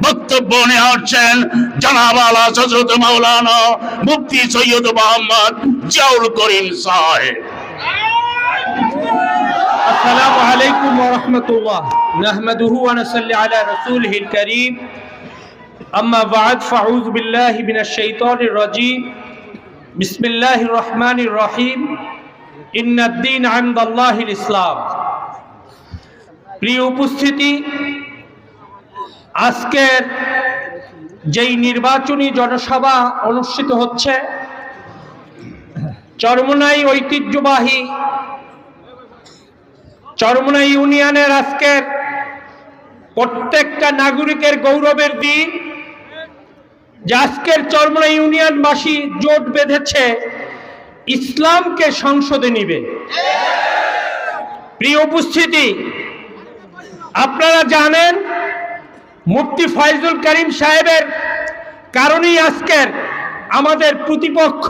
বক্তব্য নিয়ে আসছেন জনাব আলা হজরত মাওলানা মুফতি সৈয়দ মোহাম্মদ জিয়াউল করিম সাহেব السلام عليكم ورحمة الله نحمده ونصلي على رسوله الكريم أما بعد فأعوذ بالله من الشيطان الرجيم بسم الله الرحمن الرحيم إن الدين عند الله الإسلام প্রিয় উপস্থিতি আজকের যেই নির্বাচনী জনসভা অনুষ্ঠিত হচ্ছে, চরমনাই ঐতিহ্যবাহী চরমনা ইউনিয়নের আজকের প্রত্যেকটা নাগরিকের গৌরবের দিন, যে আজকের চরমনা ইউনিয়নবাসী জোট বেঁধেছে, ইসলামকে সংসদে নিবে। প্রিয় উপস্থিতি, আপনারা জানেন মুফতি ফয়জুল করিম সাহেবের কারণেই আজকের আমাদের প্রতিপক্ষ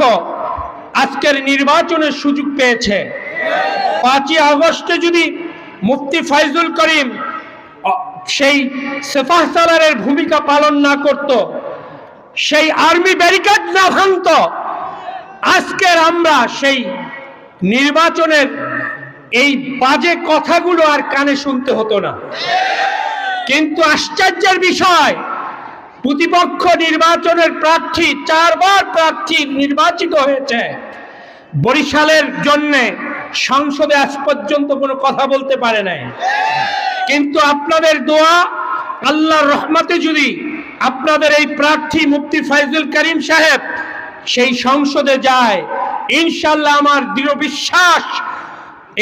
আজকের নির্বাচনের সুযোগ পেয়েছে। পাঁচই আগস্টে যদি মুফতি ফয়জুল করিম সেই সেফাহ সালারের ভূমিকা পালন না করত, সেই আর্মি ব্যারিকেড না ভাঙত, আজকের আমরা সেই নির্বাচনের এই বাজে কথাগুলো আর কানে শুনতে হতো না। কিন্তু আশ্চর্যের বিষয়, প্রতিপক্ষ নির্বাচনের প্রার্থী, চারবার প্রার্থী নির্বাচিত হয়েছে। বরিশালের জন্য সংসদে আজ পর্যন্ত কোনো কথা বলতে পারে নাই। কিন্তু আপনাদের দোয়া, আল্লাহর রহমতে যদি আপনাদের এই প্রার্থী মুফতি ফাইজুল করিম সাহেব সেই সংসদে যায় ইনশাল্লাহ আমার দৃঢ় বিশ্বাস,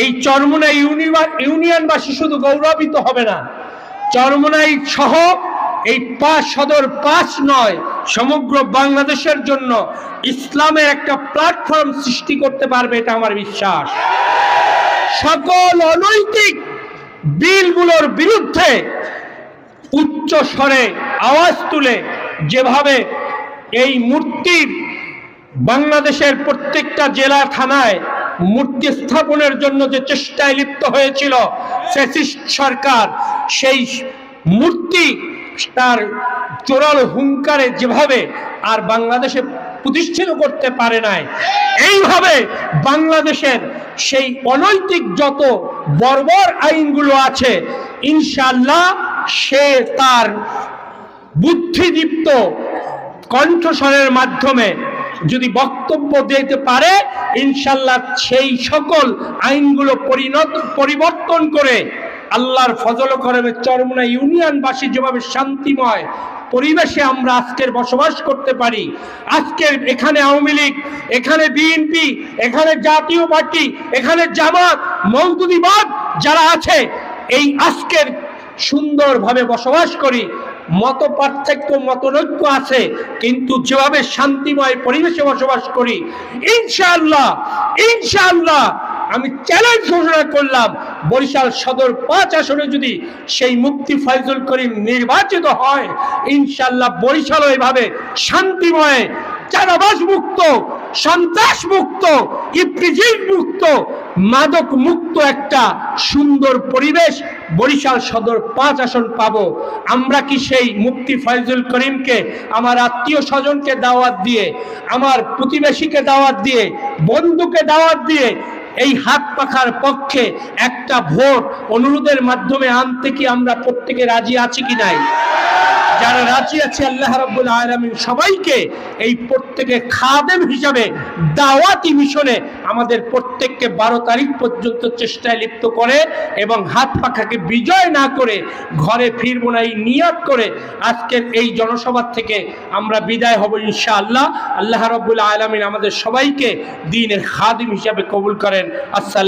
এই চরমুনা ইউনিয়নবাসী শুধু গৌরবিত হবে না। চরমুনাই সহ এই পাঁচ সদর পাঁচ নয় সমগ্র বাংলাদেশের জন্য ইসলামের একটা প্ল্যাটফর্ম সৃষ্টি করতে পারবে এটা আমার বিশ্বাস। সকল অনৈতিক বিলগুলোর বিরুদ্ধে উচ্চ স্বরে আওয়াজ তুলে যেভাবে এই মূর্তির বাংলাদেশের প্রত্যেকটা জেলা থানায় মূর্তি স্থাপনের জন্য যে চেষ্টায় লিপ্ত হয়েছিল ফ্যাসিস্ট সরকার, সেই মূর্তি তার চোরাল হুঙ্কারে যেভাবে আর বাংলাদেশে প্রতিষ্ঠিত করতে পারে নাই, এইভাবে বাংলাদেশের সেই অনৈতিক যত বর্বর আইনগুলো আছে ইনশাল্লাহ সে তার বুদ্ধিদীপ্ত কণ্ঠস্বরের মাধ্যমে যদি বক্তব্য দিতে পারে, ইনশাল্লাহ সেই সকল আইনগুলো পরিণত, পরিবর্তন করে আল্লাহর ফজল করমে চরমনা ইউনিয়নবাসী যেভাবে শান্তিময় পরিবেশে আমরা আজকের বসবাস করতে পারি, আজকের এখানে আওয়ামী লীগ, এখানে বিএনপি, এখানে জাতীয় পার্টি, এখানে জামাত মৌদুদিবাদ যারা আছে, এই আজকের সুন্দরভাবে বসবাস করি। মত পার্থক্য মতনৈক্য আছে, কিন্তু যেভাবে শান্তিময় পরিবেশে বসবাস করি, ইনশাআল্লাহ ইনশাআল্লাহ আমি চ্যালেঞ্জ ঘোষণা করলাম, বরিশাল সদর পাঁচ আসনে যদি সেই মুক্তি ফয়জুল করিম নির্বাচিত হয়, ইনশাআল্লাহ বরিশাল এভাবে শান্তিময় চারাবাস মুক্ত সন্ত্রাস মুক্ত ইপ্রিজিট মুক্ত মাদক মুক্ত একটা সুন্দর পরিবেশ বরিশাল সদর পাঁচ আসন পাবো। আমরা কি সেই মুক্তি ফয়জুল করিমকে, আমার আত্মীয় স্বজনকে দাওয়াত দিয়ে, আমার প্রতিবেশীকে দাওয়াত দিয়ে, বন্ধুকে দাওয়াত দিয়ে এই হাত পাখার পক্ষে একটা ভোট অনুরোধের মাধ্যমে আনতে কি আমরা প্রত্যেকে রাজি আছি কি নাই? যারা রাজি আছে আল্লাহ রাব্বুল আলামিন সবাইকে এই প্রত্যেকে খাদেম হিসাবে দাওয়াতি মিশনে আমাদের প্রত্যেককে বারো তারিখ পর্যন্ত চেষ্টায় লিপ্ত করে এবং হাত পাখাকে বিজয় না করে ঘরে ফিরবো না, এই নিয়াত করে আজকের এই জনসভা থেকে আমরা বিদায় হব ইনশাআল্লাহ। আল্লাহ রাব্বুল আলামিন আমাদের সবাইকে দিনের খাদিম হিসাবে কবুল করেন। আসসালাম